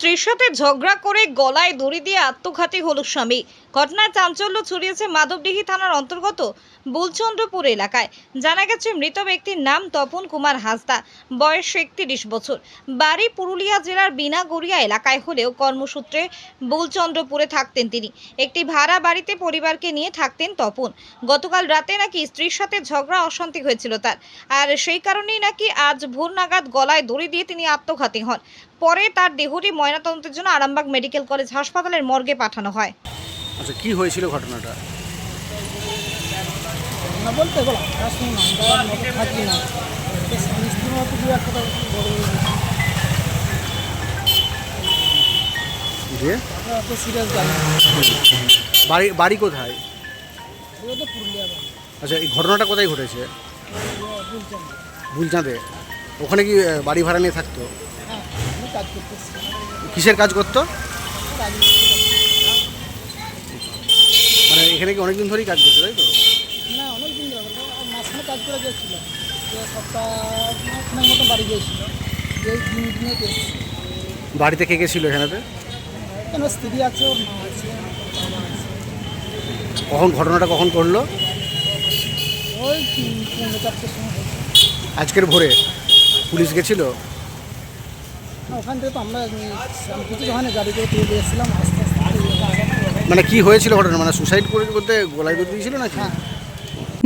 স্ত্রীর সাথে ঝগড়া করে গলায় দড়ি দিয়ে আত্মঘাতী হল স্বামী। ঘটনায় চাঞ্চল্য ছড়িয়েছে মাধবডিহি থানার অন্তর্গত বুলচন্দ্রপুর এলাকায়। জানা গেছে, মৃত ব্যক্তির নাম তপন কুমার হাসদা। বয়স একত্রিশ বছর। বাড়ি পুরুলিয়া জেলার বিনাগড়িয়া এলাকায় হলেও কর্মসূত্রে বুলচন্দ্রপুরে থাকতেন তিনি। একটি ভাড়া বাড়িতে পরিবারকে নিয়ে থাকতেন তপন। গতকাল রাতে নাকি স্ত্রীর সাথে ঝগড়া অশান্তি হয়েছিল তার। আর সেই কারণেই নাকি আজ ভোর নাগাদ গলায় দড়ি দিয়ে তিনি আত্মঘাতী হন। পরে তার দেহটি ময়নাতদন্তের জন্য আরামবাগ মেডিকেল কলেজ হাসপাতালের মর্গে পাঠানো হয়। আচ্ছা কি হয়েছিল ঘটনাটা? না বলতে থাকি না। বড় যে বাড়ি বাড়ি কোথায়? আচ্ছা এই ঘটনাটা কোথায় ঘটেছে? বুলচাঁদে। ওখানে কি বাড়ি ভাড়া নিয়ে থাকতো? হ্যাঁ কিসের কাজ করতো এখানে কি অনেকদিন ধরেই কাজ করছে তাই তো? না অনেক দিন যাবে মাঝখানে কাজ করে গেছিলাম যে সপ্তাহ মাসখানের মতো বাড়ি গিয়েছিল। যে দিন দিনে বাড়িতে কে কে ছিল এখানেতে? কেন স্ত্রী আছে ওর মা আছে কখন ঘটনাটা কখন করল ওই পনেরো চারটের সময় আজকের ভোরে পুলিশ গেছিল? না, ওখান থেকে তো আমরা কিছু ওখানে গাড়ি করে তুলে দিয়েছিলাম আস্তে আস্তে মানে কি হয়েছিল ঘটনা? মানে সুসাইড করে বলতে গলায় করে দিয়েছিল নাকি? হ্যাঁ।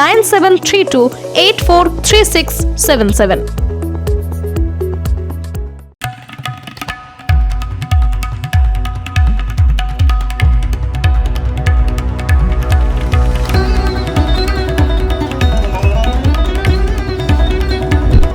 nine seven three two eight four three six seven seven